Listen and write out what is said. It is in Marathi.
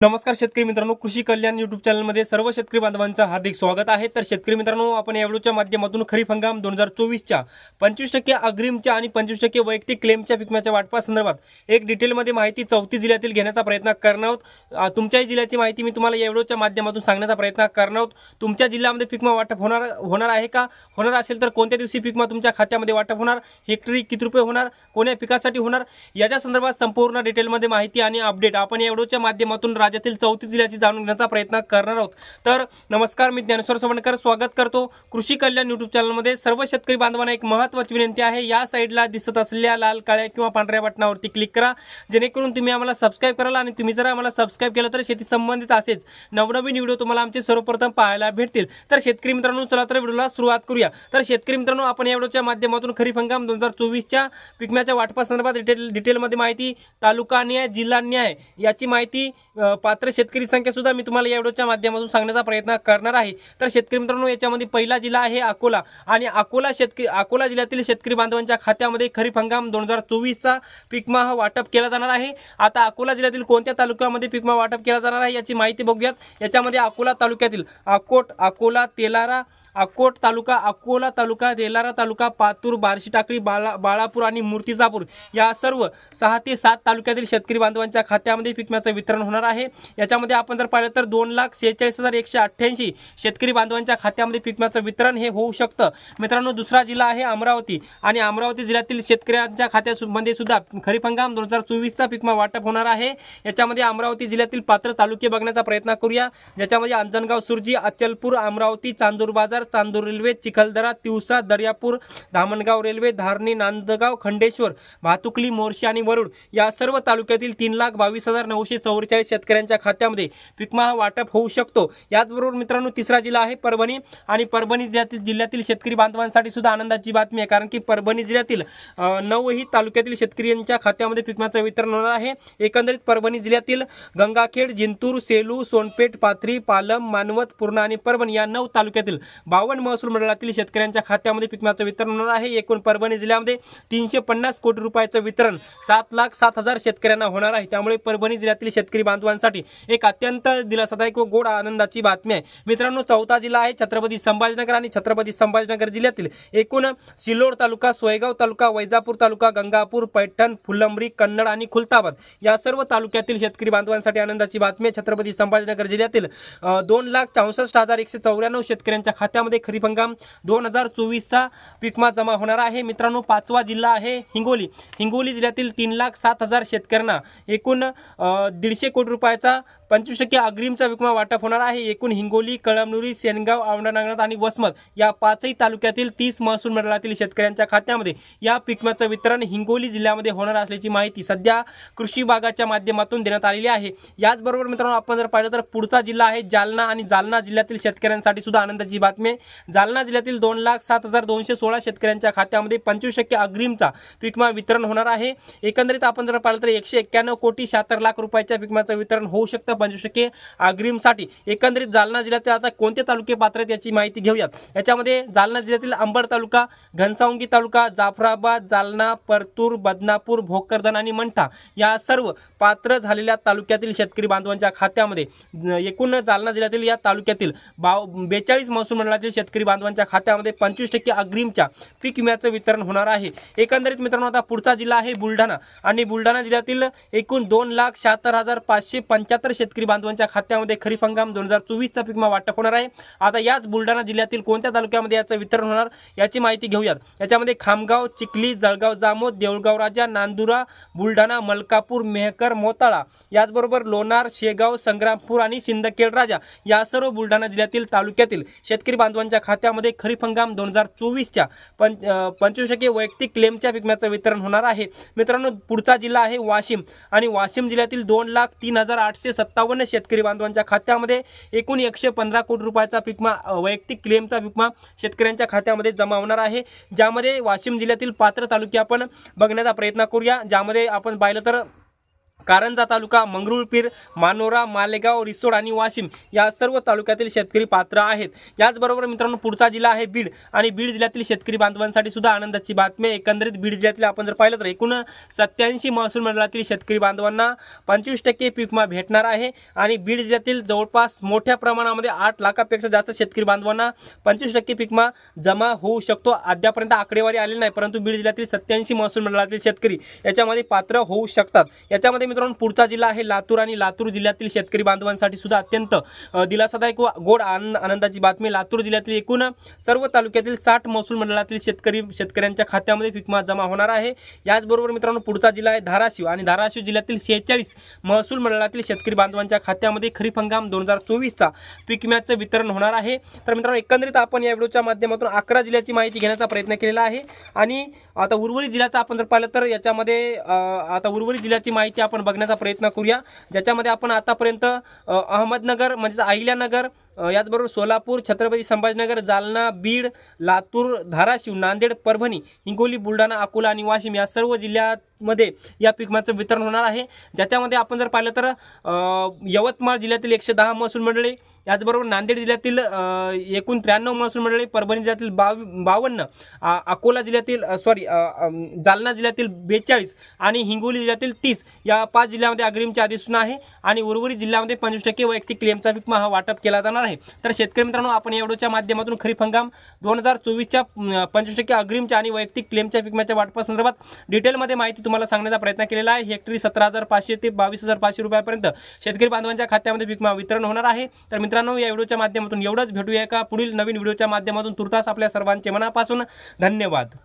नमस्कार शेतकरी मित्रांनो कृषी कल्याण युट्यूब चॅनलमध्ये सर्व शेतकरी बांधवांचं हार्दिक स्वागत आहे. तर शेतकरी मित्रांनो आपण या व्हिडिओच्या माध्यमातून खरीप हंगाम दोन हजार चोवीसच्या पंचवीस टक्के अग्रिमच्या आणि पंचवीस टक्के वैयक्तिक क्लेमच्या पिकम्याच्या वाटपासंदर्भात एक डिटेलमध्ये माहिती चौथी जिल्ह्यातील घेण्याचा प्रयत्न करणार आहोत. तुमच्याही जिल्ह्याची माहिती मी तुम्हाला या व्हिडिओच्या माध्यमातून सांगण्याचा प्रयत्न करणार आहोत. तुमच्या जिल्ह्यामध्ये पिकमा वाटप होणार होणार आहे का? होणार असेल तर कोणत्या दिवशी पिकमा तुमच्या खात्यामध्ये वाटप होणार? हेक्टरी किती रुपये होणार? कोण्या पिकासाठी होणार? याच्या संदर्भात संपूर्ण डिटेलमध्ये माहिती आणि अपडेट आपण या व्हिडिओच्या माध्यमातून राज्यातील चौथी जिल्ह्याची जाणून घेण्याचा प्रयत्न करणार आहोत. तर नमस्कार मी ज्ञानेश्वर सवणकर स्वागत करतो कृषी कल्याण युट्यूब चॅनलमध्ये सर्व शेतकरी बांधवांना एक महत्त्वाची विनंती आहे. या साईडला दिसत असलेल्या लाल काळ्या किंवा पांढऱ्या बटनावरती क्लिक करा. जेणेकरून तुम्ही आम्हाला सबस्क्राईब कराल आणि तुम्ही जर आम्हाला सबस्क्राईब केलं तर शेती संबंधित असेच नवनवीन व्हिडिओ तुम्हाला आमचे सर्वप्रथम पाहायला भेटतील. तर शेतकरी मित्रांनो चला तर व्हिडिओला सुरुवात करूया. तर शेतकरी मित्रांनो आपण या व्हिडिओच्या माध्यमातून खरीप हंगाम दोन हजार चोवीसच्या पिकम्याच्या वाटपासंदर्भात डिटेल डिटेलमध्ये माहिती तालुका न्याय जिल्हा न्याय याची माहिती पात्र शेतकरी संख्या सुद्धा मी तुम्हाला या व्हिडिओच्या माध्यमातून सांगण्याचा प्रयत्न करणार आहे. तर शेतकरी मित्रांनो याच्यामध्ये पहिला जिल्हा आहे अकोला. आणि अकोला शेतकरी अकोला जिल्ह्यातील शेतकरी बांधवांच्या खात्यामध्ये खरीप हंगाम दोन हजार चोवीसचा पिकमा हा वाटप केला जाणार आहे. आता अकोला जिल्ह्यातील कोणत्या तालुक्यामध्ये पिकमा वाटप केला जाणार आहे याची माहिती बघूयात. याच्यामध्ये अकोला तालुक्यातील अकोट अकोला तेलारा अकोट तालुका अकोला तालुका तेलारा तालुका पातूर बार्शी टाकळी बाळा बाळापूर आणि मूर्तिजापूर या सर्व सहा ते सात तालुक्यातील शेतकरी बांधवांच्या खात्यामध्ये पिकम्याचं वितरण होणार आहे. याच्यामध्ये आपण जर पाहिलं तर दोन लाख सेहेचाळीस हजार एकशे अठ्ठ्याऐंशी शेतकरी बांधवांच्या खात्यामध्ये पिकम्याचं वितरण हे होऊ शकतं. मित्रांनो दुसरा जिल्हा आहे अमरावती. आणि अमरावती जिल्ह्यातील शेतकऱ्यांच्या खात्यामध्ये सुद्धा खरीप हंगाम दोन हजार चोवीसचा पिकमा वाटप होणार आहे. याच्यामध्ये अमरावती जिल्ह्यातील पात्र तालुके बघण्याचा प्रयत्न करूया. ज्याच्यामध्ये अंजनगाव सुरजी अचलपूर अमरावती चांदूर बाजार चांदूर रेल्वे चिखलदरा तिवसा दर्यापूर धामणगाव रेल्वे धारणी नांदगाव खंडेश्वर भातुकली मोर्शी आणि वरुड या सर्व तालुक्यातील तीन लाख बावीस हजार नऊशे चौवेचाळीस शेतकऱ्यांच्या खात्यामध्ये पिकमा हा वाटप होऊ शकतो. याचबरोबर मित्रांनो तिसरा जिल्हा आहे परभणी. आणि परभणी जिल्ह्यातील जिल्ह्यातील शेतकरी बांधवांसाठी सुद्धा आनंदाची बातमी आहे. कारण की परभणी जिल्ह्यातील नऊही तालुक्यातील शेतकऱ्यांच्या खात्यामध्ये पिकमाचं वितरण होणार आहे. एकंदरीत परभणी जिल्ह्यातील गंगाखेड जिंतूर सेलू सोनपेठ पाथरी पालम मानवत पूर्णा आणि परभणी या नऊ तालुक्यातील बावन्न महसूल मंडळातील शेतकऱ्यांच्या खात्यामध्ये पिकमाचं वितरण होणार आहे. एकूण परभणी जिल्ह्यामध्ये तीनशे पन्नास कोटी रुपयाचं वितरण सात लाख सात हजार शेतकऱ्यांना होणार आहे. त्यामुळे परभणी जिल्ह्यातील शेतकरी बांधवांसाठी एक अत्यंत दिलासादायक व गोड आनंदाची बातमी आहे. मित्रांनो चौथा जिल्हा आहे छत्रपती संभाजीनगर आणि छत्रपती संभाजीनगर जिल्ह्यातील एकूण सिल्लोड तालुका सोयगाव तालुका वैजापूर तालुका गंगापूर पैठण फुलंबरी कन्नड आणि खुलताबाद या सर्व तालुक्यातील शेतकरी बांधवांसाठी आनंदाची बातमी आहे. छत्रपती संभाजीनगर जिल्ह्यातील दोन लाख चौसष्ट हजार एकशे चौऱ्याण्णव शेतकऱ्यांच्या खात्यामध्ये खरीप हंगाम दोन हजार चोवीसचा पिकमा जमा होणार आहे. मित्रांनो पाचवा जिल्हा आहे हिंगोली. हिंगोली जिल्ह्यातील तीन लाख सात हजार शेतकऱ्यांना एकूण दीडशे कोटी रुपये रुपयाचा पंचवीस टक्के अग्रिमचा विकमा वाटप होणार आहे. एकूण हिंगोली कळमनुरी सेनगाव औंढा आणि वसमत या पाचही तालुक्यातील तीस महसूल मंडळातील शेतकऱ्यांच्या खात्यामध्ये या पिकम्याचं वितरण हिंगोली जिल्ह्यामध्ये होणार असल्याची माहिती सध्या कृषी विभागाच्या माध्यमातून देण्यात आलेली आहे. याचबरोबर मित्रांनो आपण जर पाहिलं तर पुढचा जिल्हा आहे जालना आणि जालना जिल्ह्यातील शेतकऱ्यांसाठी सुद्धा आनंदाची बातमी आहे. जालना जिल्ह्यातील दोन लाख सात हजार दोनशे सोळा शेतकऱ्यांच्या खात्यामध्ये पंचवीस टक्के अग्रिमचा पिकमा वितरण होणार आहे. एकंदरीत आपण जर पाहिलं तर एकशे एक्क्याण्णव कोटी शहात्तर लाख रुपयाच्या पिकमाचं वितरण होऊ शकतं. पंचवीस टक्के अग्रिमसाठी एकंदरीत जालना जिल्ह्यातील आता कोणते तालुके पात्र आहेत याची माहिती घेऊयात. याच्यामध्ये जालना जिल्ह्यातील अंबड तालुका घनसावंगी तालुका जाफराबाद जालना परतूर बदनापूर भोकरदन आणि मंठा या सर्व पात्र झालेल्या तालुक्यातील शेतकरी बांधवांच्या खात्यामध्ये एकूण जालना जिल्ह्यातील या तालुक्यातील बाव बेचाळीस महसूल मंडळातील शेतकरी बांधवांच्या खात्यामध्ये पंचवीस टक्के अग्रिमच्या पीक विम्याचं वितरण होणार आहे. एकंदरीत मित्रांनो आता पुढचा जिल्हा आहे बुलढाणा आणि बुलढाणा जिल्ह्यातील एकूण दोन लाख शहात्तर हजार पाचशे पंच्याहत्तर शेतकरी बांधवांच्या खात्यामध्ये खरीप हंगाम दोन हजार चोवीसचा पिकमा वाटप होणार आहे. आता याच बुलढाणा जिल्ह्यातील कोणत्या तालुक्यामध्ये याचं वितरण होणार याची माहिती घेऊयात. याच्यामध्ये खामगाव चिखली जळगाव जामोद देऊळगाव राजा नांदुरा बुलढाणा मलकापूर मेहकर मोताळा याचबरोबर लोणार शेगाव संग्रामपूर आणि सिंदखेड राजा या सर्व बुलढाणा जिल्ह्यातील तालुक्यातील शेतकरी बांधवांच्या खात्यामध्ये खरीप हंगाम दोन हजार चोवीसच्या पं पंचवीस टक्के वैयक्तिक क्लेमच्या पिकम्याचं वितरण होणार आहे. मित्रांनो पुढचा जिल्हा आहे वाशिम आणि वाशिम जिल्ह्यातील दोन लाख तीन हजार आठशे सत्तावन्न शेतकरी बांधवांच्या खात्यामध्ये एकूण एकशे पंधरा कोटी रुपयाचा पिकमा वैयक्तिक क्लेमचा पिकमा शेतकऱ्यांच्या खात्यामध्ये जमा होणार आहे. ज्यामध्ये वाशिम जिल्ह्यातील पात्र तालुके आपण बघण्याचा प्रयत्न करूया. ज्यामध्ये आपण पाहिलं तर कारंजा तालुका मंगरुळपीर मानोरा मालेगाव रिसोड आणि वाशिम या सर्व तालुक्यातील शेतकरी पात्र आहेत. याचबरोबर मित्रांनो पुढचा जिल्हा आहे बीड आणि बीड जिल्ह्यातील शेतकरी बांधवांसाठी सुद्धा आनंदाची बातमी एकंदरीत बीड जिल्ह्यातील आपण जर पाहिलं तर एकूण सत्याऐंशी महसूल मंडळातील शेतकरी बांधवांना पंचवीस टक्के पीकमा भेटणार आहे आणि बीड जिल्ह्यातील जवळपास मोठ्या प्रमाणामध्ये आठ लाखापेक्षा जास्त शेतकरी बांधवांना पंचवीस टक्के पीकमा जमा होऊ शकतो. अद्यापर्यंत आकडेवारी आली नाही परंतु बीड जिल्ह्यातील सत्याऐंशी महसूल मंडळातील शेतकरी याच्यामध्ये पात्र होऊ शकतात. याच्यामध्ये मित्रांनो पुढचा जिल्हा आहे लातूर आणि लातूर जिल्ह्यातील शेतकरी बांधवांसाठी सुद्धा अत्यंत दिलासादायक व गोड आनंद आनंदाची बातमी. लातूर जिल्ह्यातील एकूण सर्व तालुक्यातील साठ महसूल मंडळातील शेतकरी शेतकऱ्यांच्या खात्यामध्ये पीक जमा होणार आहे. याचबरोबर मित्रांनो पुढचा जिल्हा आहे धाराशिव आणि धाराशिव जिल्ह्यातील शेहेचाळीस महसूल मंडळातील शेतकरी बांधवांच्या खात्यामध्ये खरीप हंगाम दोन हजार चोवीसचा पीक विम्याचं वितरण होणार आहे. तर मित्रांनो एकंदरीत आपण या व्हिडिओच्या माध्यमातून अकरा जिल्ह्याची माहिती घेण्याचा प्रयत्न केलेला आहे. आणि आता उर्वरित जिल्ह्याचा आपण जर पाहिलं तर याच्यामध्ये आता उर्वरित जिल्ह्याची माहिती आपण बघण्याचा प्रयत्न करूया. ज्याच्यामध्ये आपण आतापर्यंत अहमदनगर म्हणजेच अहिल्यानगर याचबरोबर सोलापूर छत्रपती संभाजीनगर जालना बीड लातूर धाराशिव नांदेड परभणी हिंगोली बुलढाणा अकोला आणि वाशिम या सर्व जिल्ह्यात मध्ये या पिकमाचं वितरण होणार आहे. ज्याच्यामध्ये आपण जर पाहिलं तर यवतमाळ जिल्ह्यातील एकशे दहा महसूल मंडळे याचबरोबर नांदेड जिल्ह्यातील एकूण त्र्याण्णव महसूल मंडळे परभणी जिल्ह्यातील बाव बावन्न अकोला जिल्ह्यातील सॉरी जालना जिल्ह्यातील बेचाळीस आणि हिंगोली जिल्ह्यातील तीस या पाच जिल्ह्यामध्ये अग्रिमची अधिसूचना आहे आणि उर्वरित जिल्ह्यामध्ये पंचवीस टक्के वैयक्तिक क्लेमचा विकमा हा वाटप केला जाणार आहे. तर शेतकरी मित्रांनो आपण एवढ्याच्या माध्यमातून खरीप हंगाम दोन हजार चोवीसच्या पंचवीस टक्के अग्रिमच्या आणि वैयक्तिक क्लेमच्या विकम्याच्या वाटपासंदर्भात डिटेलमध्ये माहिती तुम्हाला सांगण्याचा प्रयत्न केलेला आहे. हेक्टरी सतरा हजार पाचशे ते बावीस हजार पाचशे रुपयापर्यंत शेतकरी बांधवांच्या खात्यामध्ये विकमा विमा वितरण होणार आहे. तर मित्रांनो या व्हिडिओच्या माध्यमातून एवढंच. भेटूया का पुढील नवीन व्हिडिओच्या माध्यमातून. तुर्तास आपल्या सर्वांचे मनापासून धन्यवाद.